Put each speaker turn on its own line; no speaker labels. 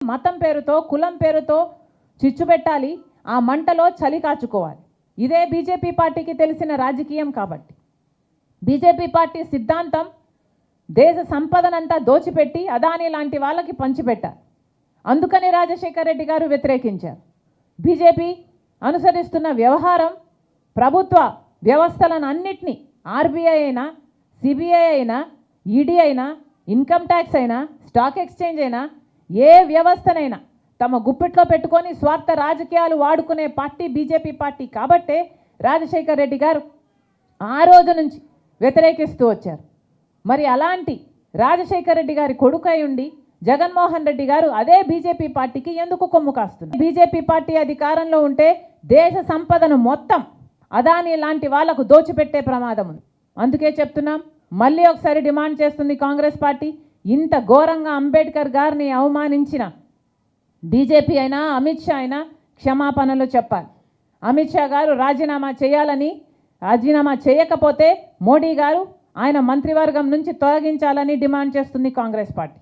మతం పేరుతో కులం పేరుతో చిచ్చు పెట్టాలి ఆ మంటలో చలి కాచుకోవాలి. ఇదే బీజేపీ పార్టీకి తెలిసిన రాజకీయం కాబట్టి. బీజేపీ పార్టీ సిద్ధాంతం దేశ సంపదనంతా దోచిపెట్టి అదాని లాంటి వాళ్ళకి పంచిపెట్టారు. అందుకని రాజశేఖర రెడ్డి గారు వ్యతిరేకించారు. బీజేపీ అనుసరిస్తున్న వ్యవహారం ప్రభుత్వ వ్యవస్థలను అన్నిటినీ ఆర్బీఐ అయినా సిబిఐ అయినా ఈడీ అయినా ఇన్కమ్ ట్యాక్స్ అయినా స్టాక్ ఎక్స్చేంజ్ అయినా ఏ వ్యవస్థనైనా తమ గుప్పిట్లో పెట్టుకొని స్వార్థ రాజకీయాలు వాడుకునే పార్టీ బీజేపీ పార్టీ కాబట్టే రాజశేఖర్ రెడ్డి గారు ఆ రోజు నుంచి వ్యతిరేకిస్తూ వచ్చారు. మరి అలాంటి రాజశేఖర్ రెడ్డి గారి కొడుకై ఉండి జగన్మోహన్ రెడ్డి గారు అదే బీజేపీ పార్టీకి ఎందుకు కొమ్ము కాస్తున్నారు? బీజేపీ పార్టీ అధికారంలో ఉంటే దేశ సంపదను మొత్తం అదాని లాంటి వాళ్ళకు దోచిపెట్టే ప్రమాదం ఉంది. అందుకే చెప్తున్నాం మళ్ళీ ఒకసారి డిమాండ్ చేస్తుంది కాంగ్రెస్ పార్టీ ఇంత ఘోరంగా అంబేద్కర్ గారిని అవమానించిన బీజేపీ అయినా అమిత్ షా అయినా క్షమాపణలు చెప్పాలి. అమిత్ షా గారు రాజీనామా చేయాలని రాజీనామా చేయకపోతే మోడీ గారు ఆయన మంత్రివర్గం నుంచి తొలగించాలని డిమాండ్ చేస్తుంది కాంగ్రెస్ పార్టీ.